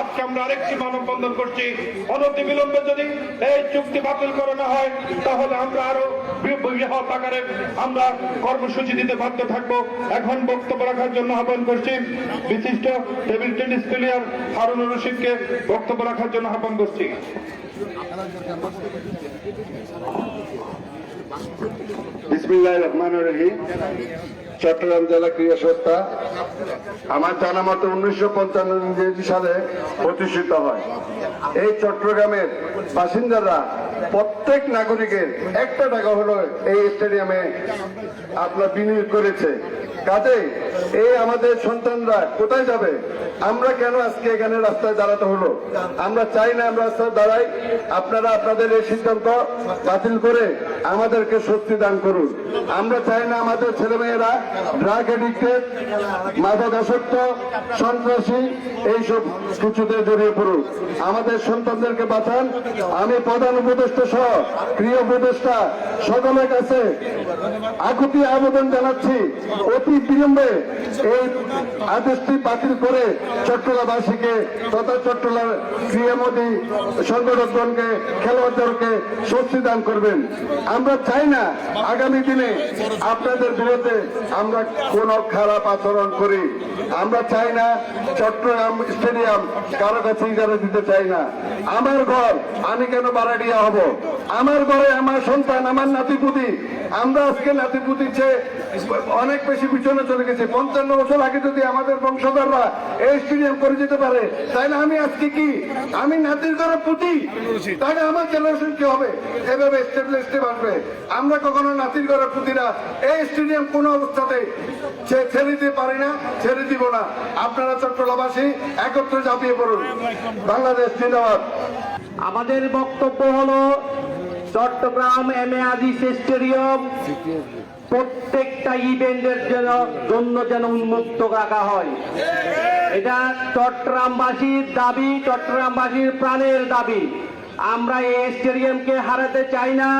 আজকে আমরা আরেকটি মানববন্ধন করছি। অনতি বিলম্বে যদি এই চুক্তি বাতিল করানো হয়, তাহলে আমরা আরও আকারে আমরা কর্মসূচি দিতে বাধ্য থাকব। এখন বক্তব্য রাখার জন্য আহ্বান করছি বিশিষ্ট টেবিল টেনিস প্লেয়ার হারুনুর রশিদকে বক্তব্য রাখার জন্য আহ্বান করছি। বিসমিল্লাহ রহমান রহিম। চট্টগ্রাম জেলা ক্রীড়া সংস্থা আমার জানা মতো উনিশশো পঞ্চান্ন সালে প্রতিষ্ঠিত হয়। এই চট্টগ্রামের বাসিন্দারা প্রত্যেক নাগরিকের একটা টাকা হলো এই স্টেডিয়ামে আপনার বিনিয়োগ করেছে। কাজে এই আমাদের সন্তানরা কোথায় যাবে? আমরা কেন আজকে এখানে রাস্তায় দাঁড়াতে হলো? আমরা চাই না আমরা রাস্তায় দাঁড়াই। আপনারা আপনাদের এই সিদ্ধান্ত বাতিল করে আমাদেরকে শক্তি দান করুন। আমরা চাই না আমাদের ছেলেমেয়েরা ড্রাগ এডিক্টেড মাদকাসক্ত সন্ত্রাসী, এইসব কিছুতে জড়িয়ে পড়ুক। আমাদের সন্তানদেরকে বাঁচান। আমি প্রধান উপদেষ্টা সহ প্রিয় উপদেষ্টা সকলের কাছে আকুতি আবেদন জানাচ্ছি। অতি বিলম্বে এই আদেশটি বাতিল করে চট্টগ্রামবাসীকে তথা চট্টগ্রাম ক্রীড়ামোদী সংগঠনকে খেলোয়াড়দেরকে স্বস্তি দান করবেন। আমরা চাই না আগামী দিনে আপনাদের বিরুদ্ধে আমরা কোনো খারাপ আচরণ করি। আমরা চাই না চট্টগ্রাম স্টেডিয়াম কারও কাছে ইজারা দিতে চাই না। আমার ঘর, আমি কেন বাড়াডিয়া হব? আমার ঘরে আমার সন্তান, আমার নাতিপুতি আমরা আজকে নাতিপুতির চেয়ে অনেক বেশি পিছনে চলে গেছে। পঞ্চান্ন বছর আগে যদি আমাদের বংশধররা এই স্টেডিয়াম করে যেতে পারে, তাহলে আমি আজকে কি? আমি নাতির ঘরে পুঁতি? তাহলে আমার জেনারেশন কি হবে? এভাবে স্টেপ স্টেপ আসবে? আমরা কখনো নাতির ঘরে পুঁতি না। এই স্টেডিয়াম কোন অবস্থাতে ছেড়ে দিতে পারি না, ছেড়ে দিব না। আপনারা চট্টগ্রামবাসী, একত্রে ঝাঁপিয়ে পড়ুন। বাংলাদেশ জিন্দাবাদ। আমাদের বক্তব্য হলো Chattogram M A Aziz stadium. প্রত্যেকটা ইভেন্টের জন্য জন্য যেন উন্মুক্ত রাখা হয়। এটা চট্টগ্রামবাসীর দাবি, চট্টগ্রামবাসীর প্রাণের দাবি। আমরা এই স্টেডিয়ামকে হারাতে চাই না।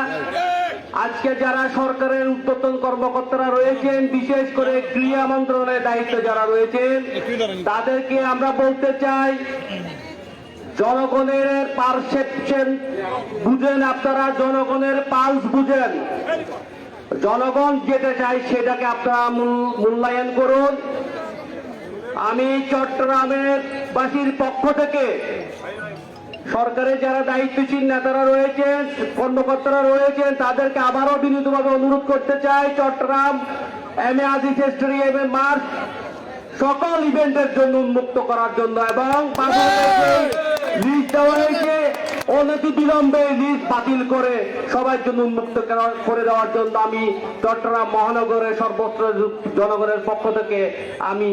আজকে যারা সরকারের উদ্বোধন কর্মকর্তারা রয়েছেন, বিশেষ করে ক্রীড়া মন্ত্রণালয়ের দায়িত্বে যারা রয়েছেন, তাদেরকে আমরা বলতে চাই জনগণের পারসেপশন বুঝেন আপনারা, জনগণের পালস বুঝেন। জনগণ যেতে চায় সেটাকে আপনারা মূল- মূল্যায়ন করুন। আমি চট্টগ্রামের বাসীর পক্ষ থেকে সরকারের যারা দায়িত্বশীল নেতারা রয়েছেন, কর্মকর্তারা রয়েছেন, তাদেরকে আবারও বিনীতভাবে অনুরোধ করতে চাই, চট্টগ্রাম এম এ আজিজ স্টেডিয়ামের মার্চ সকল ইভেন্টের জন্য উন্মুক্ত করার জন্য এবং লিস্ট দেওয়া হয়েছে অনতি বিলম্বে লিস্ট বাতিল করে সবার জন্য উন্মুক্ত করে দেওয়ার জন্য আমি চট্টগ্রাম মহানগরের সর্বত্র জনগণের পক্ষ থেকে আমি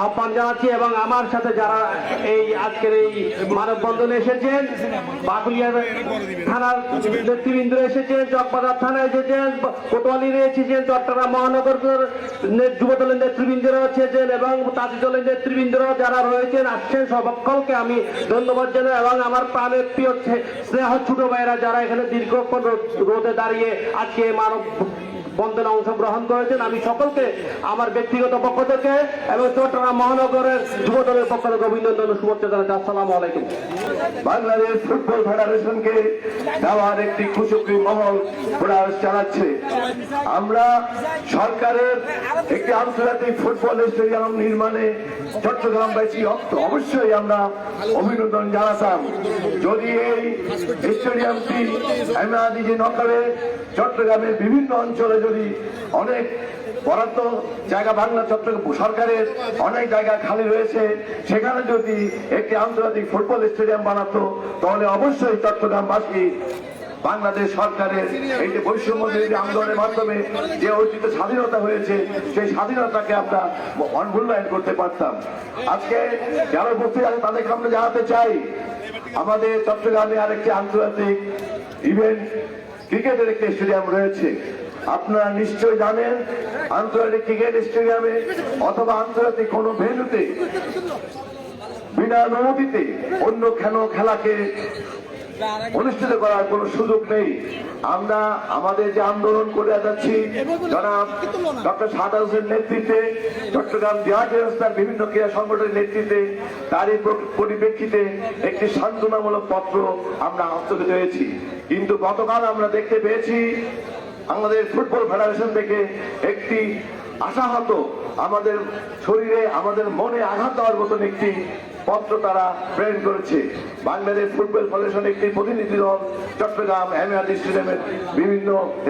আহ্বান জানাচ্ছি এবং আমার সাথে যারা এই আজকের এই মানববন্ধনে এসেছেন বাকুলিয়া থানার নেতৃবৃন্দ এসেছেন, চকবাজার থানায় এসেছেন কোতোয়ালির এসেছেন, চট্টগ্রাম মহানগর যুবদলের নেতৃবৃন্দরা এসেছেন এবং তাঁতি দলের নেতৃবৃন্দরা যারা রয়েছেন, আসছেন সকলকে আমি ধন্যবাদ জানাই এবং আমার প্রাণের প্রিয় স্নেহ ছোট ভাইয়েরা যারা এখানে দীর্ঘক্ষণ রোদ- দাঁড়িয়ে আজকে মানব বন্ধনে অংশগ্রহণ করেছেন। আমি সকলকে আমার ব্যক্তিগত পক্ষ থেকে এবং চট্টগ্রাম মহানগরের যুবদলের পক্ষ থেকে অভিনন্দন শুভেচ্ছা জানাচ্ছি। আসসালামু আলাইকুম। বাংলাদেশ ফুটবল ফেডারেশনকে দেওয়ার একটি কুচক্রি মহল প্রয়াস চালাচ্ছে। আমরা সরকারের একটি আন্তর্জাতিক ফুটবল স্টেডিয়াম নির্মাণে চট্টগ্রামবাসী অত- অবশ্যই আমরা অভিনন্দন জানাতাম। যদি এই স্টেডিয়ামটি এমআদিজি নকলে চট্টগ্রামের বিভিন্ন অঞ্চলে যদি অনেক বরাদ্দ জায়গা বাংলা চট্টগ্রাম সরকারের অনেক জায়গা খালি রয়েছে, সেখানে যদি একটি আন্তর্জাতিক ফুটবল স্টেডিয়াম বানাতো, তাহলে অবশ্যই চট্টগ্রামবাসী বাংলাদেশ সরকারের এই যে বৈষম্য আন্দোলনের মাধ্যমে যে অর্জিত স্বাধীনতা হয়েছে, সেই স্বাধীনতাকে আমরা মূল্যায়ন করতে পারতাম। আজকে যারা উপস্থিত আছে তাদেরকে আমরা জানাতে চাই, আমাদের চট্টগ্রামে আরেকটি আন্তর্জাতিক ইভেন্ট ক্রিকেটের একটি স্টেডিয়াম রয়েছে। আপনারা নিশ্চয় জানেন আন্তর্জাতিক ক্রিকেট স্টেডিয়ামে অথবা আন্তর্জাতিক কোন ভেন্যুতে বিনা অনুমতিতে অন্য কেন খেলাকে অনুষ্ঠিত করার কোনো সুযোগ নেই। আমরা আমাদের যে আন্দোলন করে যাচ্ছি, জনাব ডক্টর সাদা হোসেন নেতৃত্বে, চট্টগ্রাম জেলা সংস্থার বিভিন্ন ক্রীড়া সংগঠনের নেতৃত্বে তারই পরিপ্রেক্ষিতে একটি সান্ত্বনামূলক পত্র আমরা হস্তগত হয়েছি। কিন্তু গতকাল আমরা দেখতে পেয়েছি বাংলাদেশ ফুটবল ফেডারেশন থেকে একটি আশাহত আমাদের শরীরে, আমাদের মনে আঘাত দেওয়ার মতন একটি পত্র তারা প্রেরণ করেছে। বাংলাদেশ ফুটবল ফেডারেশন একটি প্রতিনিধি দল চট্টগ্রাম এমআরডি স্টেডিয়ামের বিভিন্ন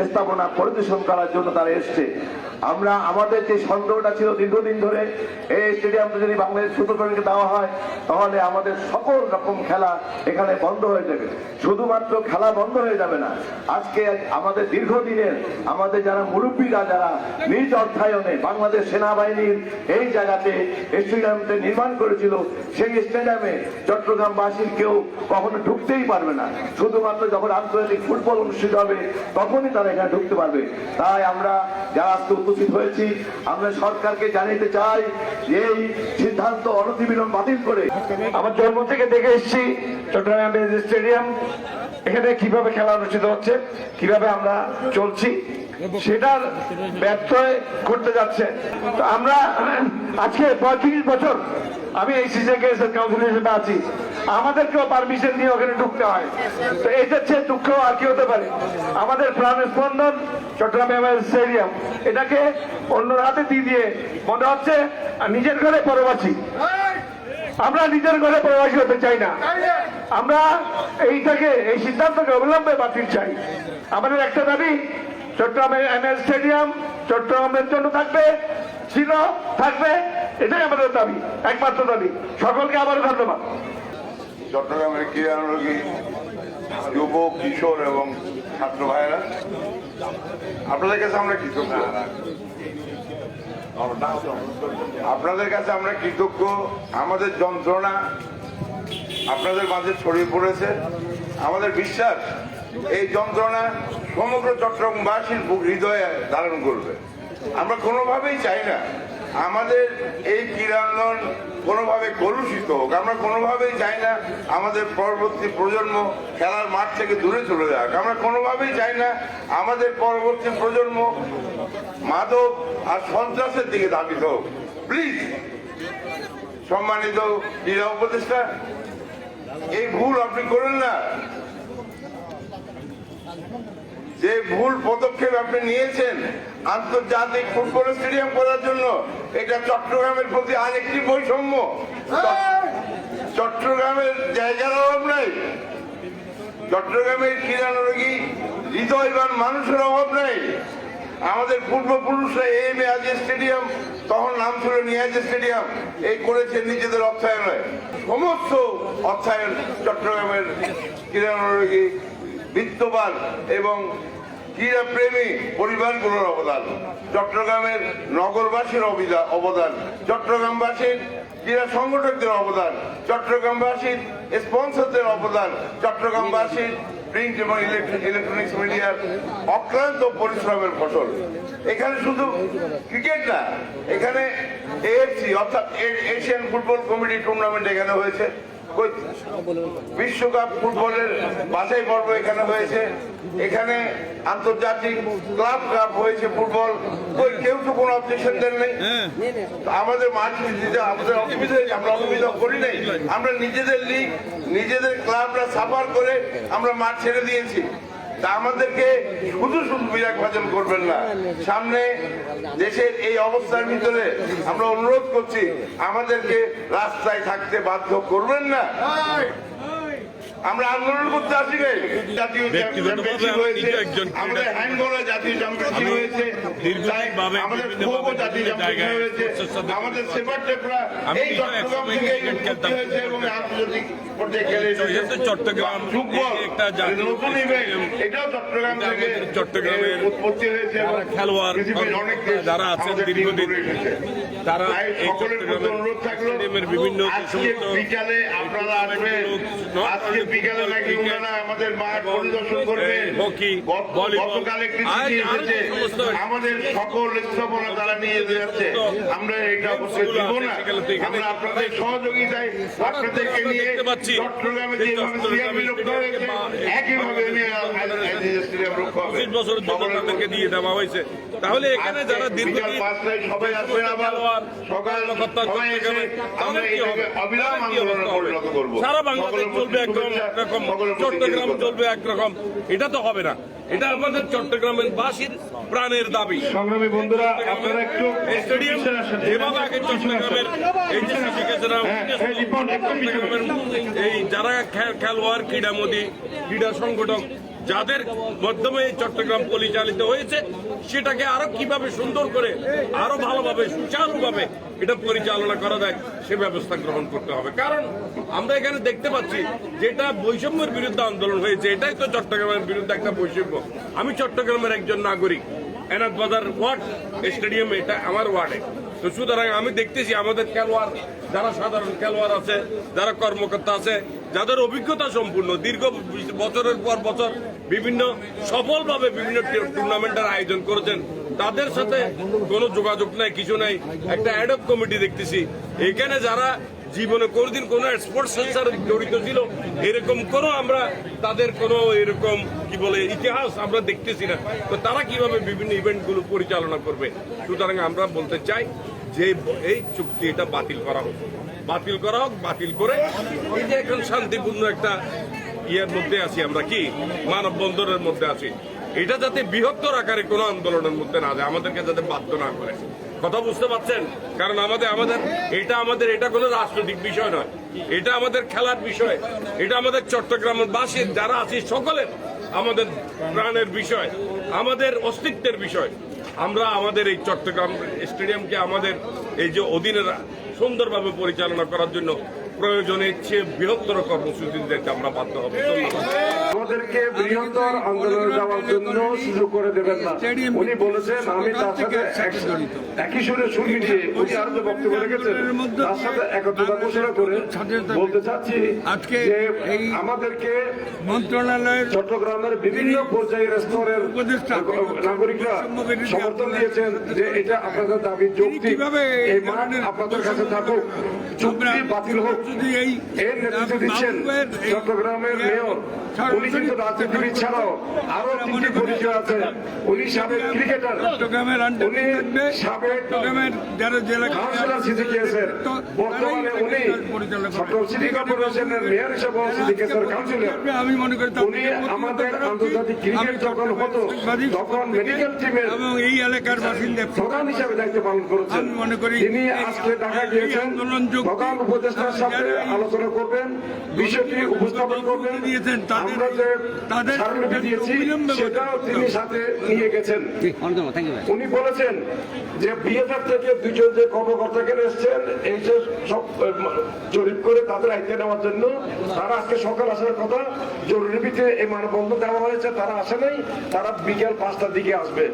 স্থাপনা পরিদর্শন করার জন্য তারা এসছে। আমরা, আমাদের যে সন্দেহটা ছিল দীর্ঘদিন ধরে, এই স্টেডিয়ামটা যদি বাংলাদেশ ফুটবল ফেডারেশনকে দেওয়া হয়, তাহলে আমাদের সকল রকম খেলা এখানে বন্ধ হয়ে যাবে। শুধুমাত্র খেলা বন্ধ হয়ে যাবে না, আজকে আমাদের দীর্ঘদিনের, আমাদের যারা মুরব্বীরা, যারা নিজ অর্থায়নে বাংলাদেশ সেনাবাহিনীর এই জায়গাতে স্টেডিয়ামটা নির্মাণ করেছিল, সেই স্টেডিয়ামে চট্টগ্রামবাসীর কেউ কখনো ঢুকতেই পারবে না। শুধুমাত্র যখন আন্তর্জাতিক ফুটবল অনুষ্ঠিত হবে, তখনই তারা এখানে ঢুকতে পারবে। তাই আমরা যারা আজকে উপস্থিত হয়েছি। আমরা সরকারকে জানাতে চাই এই সিদ্ধান্ত অনতিবিলম্ব বাতিল করে আমার জন্ম থেকে দেখে এসেছি চট্টগ্রাম স্টেডিয়াম। এখানে কীভাবে খেলা অনুষ্ঠিত হচ্ছে, কীভাবে আমরা চলছি, সেটার ব্যর্থ করতে যাচ্ছে। আমরা আজকে পঁয়ত্রিশ বছর আমি এই সিজেকে কাউন্সিল হিসেবে আছি। আমাদেরকেও পারমিশন দিয়ে ওখানে ঢুকতে হয়। তো এটার চেয়ে দুঃখ আর কি হতে পারে? আমাদের প্রাণ স্পন্দন চট্টগ্রাম এমএস স্টেডিয়াম এটাকে অন্য হাতে দিয়ে দিয়ে মনে হচ্ছে নিজের ঘরে পরবাসী। আমরা নিজের ঘরে প্রবাসী হতে চাই না। আমরা এইটাকে, এই সিদ্ধান্তকে অবিলম্বে বাতিল চাই। আমাদের একটা দাবি চট্টগ্রামের এমএল স্টেডিয়াম চট্টগ্রামের জন্য থাকবে, ছিল, থাকবে, এটাই আমাদের দাবি, একমাত্র দাবি। সকলকে আবারও ধন্যবাদ। চট্টগ্রামের ক্রীড়ানুরাগী যুব কিশোর এবং ছাত্র ভাইয়েরা। আপনাদের কাছে আমরা কৃতজ্ঞ। আপনাদের কাছে আমরা কৃতজ্ঞ। আমাদের যন্ত্রণা, আপনাদের মাঝে ছড়িয়ে পড়েছে। আমাদের বিশ্বাস, এই যন্ত্রণা সমগ্র চট্টগ্রামবাসীর হৃদয়ে ধারণ করবে। আমরা কোনোভাবেই চাই না আমাদের এই ক্রীড়াঙ্গন কোনোভাবে কলুষিত হোক, আমরা কোনোভাবেই চাই না আমাদের পরবর্তী প্রজন্ম খেলার মাঠ থেকে দূরে চলে যাক। আমরা কোনোভাবেই চাই না আমাদের পরবর্তী প্রজন্ম মাদক আর সন্ত্রাসের দিকে ধাবিত হোক। প্লিজ সম্মানিত ক্রীড়া উপদেষ্টা, এই ভুল আপনি করেন না। যে ভুল পদক্ষেপ আপনি নিয়েছেন আন্তর্জাতিক ফুটবল স্টেডিয়াম করার জন্য এটা চট্টগ্রামের প্রতি আরেকটি বৈষম্য। চট্টগ্রামের জায়গার অভাব নাই। চট্টগ্রামের ক্রীড়ানুরাগী হৃদয়বান মানুষের অভাব নাই। আমাদের পূর্বপুরুষরা এই মেয়াজ স্টেডিয়াম তখন নাম ছিল নিয়াজ স্টেডিয়াম। এই করেছে নিজেদের অর্থায়নে। সমস্ত অর্থায়ন চট্টগ্রামের ক্রীড়ানুরাগী বিত্তবান এবং ক্রীড়া প্রেমী পরিবারগুলোর অবদান। চট্টগ্রামের নগরবাসীর অবিদা- অবদান। চট্টগ্রামবাসীর ক্রীড়া সংগঠকদের অবদান। চট্টগ্রামবাসীর স্পন্সরদের অবদান। চট্টগ্রামবাসীর প্রিন্ট এবং ইলেকট্রনিক্স মিডিয়ার অক্লান্ত পরিশ্রমের ফসল। এখানে শুধু ক্রিকেট না, এখানে এএফসি অর্থাৎ এশিয়ান ফুটবল কমিটি টুর্নামেন্ট এখানে হয়েছে। বিশ্বকাপ ফুটবলের বাছাই পর্ব এখানে হয়েছে। এখানে আন্তর্জাতিক ক্লাব কাপ হয়েছে ফুটবল। ওই কেউ তো কোনো অবজেকশন দেন নেই? আমাদের মাঠ আমাদের অসুবিধা হয়েছে আমরা অসুবিধা করি নাই। আমরা নিজেদের লিগ নিজেদের ক্লাবরা সাফার করে আমরা মাঠ ছেড়ে দিয়েছি। তা আমাদেরকে শুধু শুধু বিরাগ ভাজন করবেন না। সামনে দেশের এই অবস্থার ভিতরে আমরা অনুরোধ করছি, আমাদেরকে রাস্তায় থাকতে বাধ্য করবেন না। আমরা আন্দোলন করতে আসি নাই জাতীয় চ্যাম্পিয়নশিপ হয়েছে। আমাদের হ্যান্ডবলে জাতীয় চ্যাম্পিয়নশিপ হয়েছে। আমাদের খোখো জাতীয় চ্যাম্পিয়নশিপ হয়েছে। আমাদের দেখতে সেবার এই চট্টগ্রাম থেকে হয়েছে এবং আন্তর্জাতিক পর্যায়ে খেলে চট্টগ্রাম ফুটবল একটা নতুন ইভেন্ট এটাও চট্টগ্রাম থেকে চট্টগ্রামের উৎপত্তি হয়েছে খেলোয়াড় যারা আছেন দীর্ঘদিন। তারা সকলের চট্টগ্রামের অনুরোধ থাকল বিভিন্ন বিকালে আপনারা আসবেন। আজকে বিকালে নাকি ওনারা আমাদের মাঠ পরিদর্শন করবে। এই হকি, গত- ভলিবল, গতকাল একটি চিঠি এসেছে। আমাদের সকল স্থাপনা তারা নিয়ে যাচ্ছে। আমরা এটা অবশ্যই দিব না। এখানে- আমরা আপনাদের সহযোগিতায় আপনাদেরকে নিয়ে চট্টগ্রামে যে যেভাবে সিআরপি রক্ষা হয়েছে। একইভাবে তাহলে এখানে যারা দীর্ঘদিন সবাই আসবেন আবার সকাল সবাই আমরা অবিরাম আন্দোলনে করব। সারা বাংলাদেশ চলবে একদম একরকম। চট্টগ্রাম চলবে একরকম। এটা তো হবে না। এটা আমাদের চট্টগ্রামের বাসীর প্রাণের দাবি। সংগ্রামী বন্ধুরা আপনারা একটু এই স্টেডিয়াম যেভাবে আগে চট্টগ্রামের এই যে শিক্ষকেরা হ্যাঁ, হ্যাঁ। চট্টগ্রামের এই যারা খেলোয়াড় ক্রীড়ামোদী ক্রীড়া সংগঠক যাদের মাধ্যমে এই চট্টগ্রাম পরিচালিত হয়েছে, সেটাকে আরও কীভাবে সুন্দর করে, আরও ভালোভাবে, সুচারুভাবে এটা পরিচালনা করা যায়, সে ব্যবস্থা গ্রহণ করতে হবে। কারণ আমরা এখানে দেখতে পাচ্ছি, যেটা বৈষম্যের বিরুদ্ধে আন্দোলন হয়েছে, এটাই তো চট্টগ্রামের বিরুদ্ধে একটা বৈষম্য। আমি চট্টগ্রামের একজন নাগরিক এনাদ বাজার ওয়ার্ড স্টেডিয়াম, এটা আমার ওয়ার্ডে। তো সুতরাং আমি দেখতেছি, আমাদের খেলোয়াড়, যারা সাধারণ খেলোয়াড় আছে, যারা কর্মকর্তা আছে, যাদের অভিজ্ঞতা সম্পূর্ণ, দীর্ঘ বছরের পর বছর বিভিন্ন সফলভাবে বিভিন্ন টুর্নামেন্টের আয়োজন করেছেন। তাদের সাথে কোনো যোগাযোগ নাই, কিছু নাই। একটা অ্যাডপ কমিটি দেখতেছি। এখানে যারা জীবনে কোনোদিন কোনো স্পোর্টস সাথে জড়িত ছিল, এরকম কোনো আমরা তাদের কোনো এরকম, কি বলে, ইতিহাস আমরা দেখতেছি না। তো তারা কীভাবে বিভিন্ন ইভেন্টগুলো পরিচালনা করবে? সুতরাং আমরা বলতে চাই যে এই চুক্তি এটা বাতিল করা হোক। বাতিল করা হোক, বাতিল করে এই যে এখন শান্তিপূর্ণ একটা ইয়ের মধ্যে আছি আমরা কি? মানববন্ধনের মধ্যে আছি। এটা যাতে বৃহত্তর আকারে কোনো আন্দোলনের মধ্যে না যায়, আমাদেরকে যাতে বাধ্য না করে। কথা বুঝতে পারছেন? কারণ আমাদের আমাদের, এটা আমাদের, এটা কোনো রাজনৈতিক বিষয় নয়। এটা আমাদের খেলার বিষয়। এটা আমাদের চট্টগ্রামের বাসীর, যারা আছি সকলের আমাদের প্রাণের বিষয়, আমাদের অস্তিত্বের বিষয়। আমরা আমাদের এই চট্টগ্রাম স্টেডিয়ামকে আমাদের এই যে অধীনে সুন্দরভাবে পরিচালনা করার জন্য প্রয়োজনের চেয়ে বৃহত্তর কর্মসূচি দিতে আমরা বাধ্য হব। আমাদেরকে বৃহত্তর আন্দোলনে যাওয়ার জন্য সুযোগ করে দেবেন না। উনি বলেছেন আমি তার সাথে একই সুরে শুনি দিয়ে উনি আরও যে বক্তব্য রেখেছেন তার সাথে একত্রতা ঘোষণা করে বলতে চাচ্ছি আজকে যে আমাদেরকে মন্ত্রণালয়ের চট্টগ্রামের বিভিন্ন পর্যায়ের স্তরের উপদেষ্টা নাগরিকরা সমর্থন দিয়েছেন যে এটা আপনাদের দাবি যৌক্তিক। এই মাঠ আপনাদের কাছে থাকুক চুক্তি বাতিল হোক। যদি এই এর নেতৃত্ব দিচ্ছেন চট্টগ্রামের মেয়র। উনি কিন্তু রাজনীতিবিদ ছাড়াও আরও তিনটি পরিচয় আছে। উনি সাবেক ক্রিকেটার। চট্টগ্রামের উনি সাবেক চট্টগ্রামের যারা জেলা কাউন্সিলর সিটি কেসের বর্তমানে উনি সকল সিটি কর্পোরেশনের মেয়র হিসেবে সিটি কেসের কাউন্সিলর আমি মনে করি উনি আমাদের আন্তর্জাতিক ক্রিকেট যখন হতো তখন মেডিকেল টিমের এবং এই এলাকার বাসিন্দা প্রধান হিসেবে দায়িত্ব পালন করেছেন। আমি মনে করি তিনি আজকে ঢাকা গিয়েছেন। আন্দোলন প্রধান উপদেষ্টার সাথে আলোচনা করবেন বিষয়টি উপস্থাপন করবেন। দিয়েছেন, আমরা যে দিয়েছি সেটাও তিনি সাথে নিয়ে গেছেন। উনি বলেছেন যে বিএসএফ থেকে দুজন যে কর্মকর্তা এখানে এসছেন এই যে সব জরিপ করে তাদের আইতে নেওয়ার জন্য তারা আজকে সকাল আসার কথা জরুরি ভিত্তিতে এই মানববন্ধন দেওয়া হয়েছে তারা আসে নাই তারা বিকেল পাঁচটার দিকে আসবে।